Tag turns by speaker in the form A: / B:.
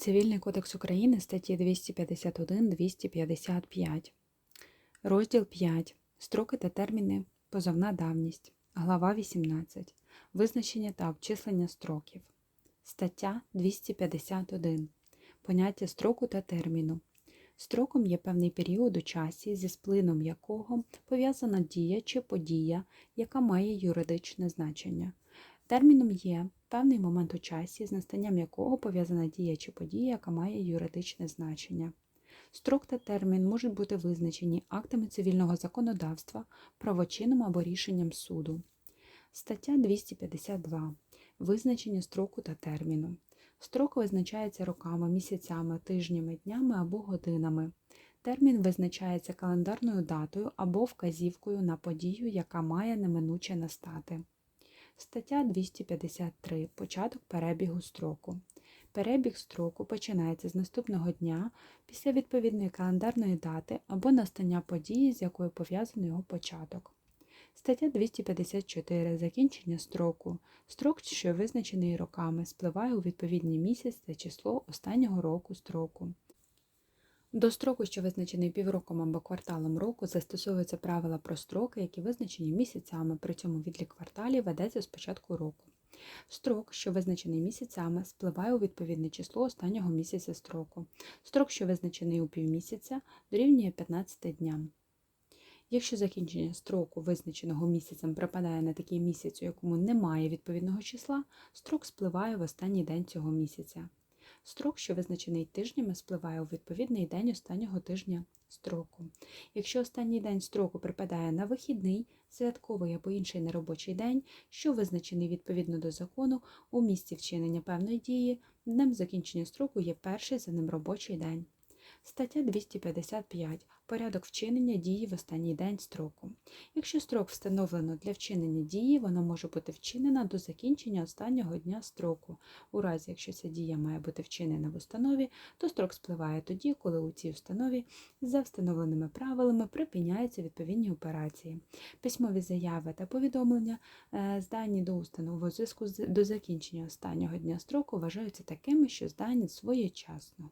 A: Цивільний кодекс України статті 251-255. Розділ 5. Строки та терміни. Позовна давність. Глава 18. Визначення та обчислення строків. Стаття 251. Поняття строку та терміну. Строком є певний період у часі, зі сплином якого пов'язана дія чи подія, яка має юридичне значення. Терміном є певний момент у часі, з настанням якого пов'язана дія чи подія, яка має юридичне значення. Строк та термін можуть бути визначені актами цивільного законодавства, правочином або рішенням суду. Стаття 252. Визначення строку та терміну. Строк визначається роками, місяцями, тижнями, днями або годинами. Термін визначається календарною датою або вказівкою на подію, яка має неминуче настати. Стаття 253. Початок перебігу строку. Перебіг строку починається з наступного дня після відповідної календарної дати або настання події, з якою пов'язаний його початок. Стаття 254. Закінчення строку. Строк, що визначений роками, спливає у відповідний місяць та число останнього року строку. До строку, що визначений півроком або кварталом року, застосовуються правила про строки, які визначені місяцями, при цьому відлік кварталів ведеться з початку року. Строк, що визначений місяцями, спливає у відповідне число останнього місяця строку. Строк, що визначений у півмісяця, дорівнює 15 дням. Якщо закінчення строку, визначеного місяцем, припадає на такий місяць, у якому немає відповідного числа, строк спливає в останній день цього місяця. Строк, що визначений тижнями, спливає у відповідний день останнього тижня строку. Якщо останній день строку припадає на вихідний, святковий або інший неробочий день, що визначений відповідно до закону у місці вчинення певної дії, днем закінчення строку є перший за ним робочий день. Стаття 255. Порядок вчинення дії в останній день строку. Якщо строк встановлено для вчинення дії, вона може бути вчинена до закінчення останнього дня строку. У разі, якщо ця дія має бути вчинена в установі, то строк спливає тоді, коли у цій установі за встановленими правилами припиняються відповідні операції. Письмові заяви та повідомлення, е, здані до установи у зв'язку до закінчення останнього дня строку, вважаються такими, що здані своєчасно.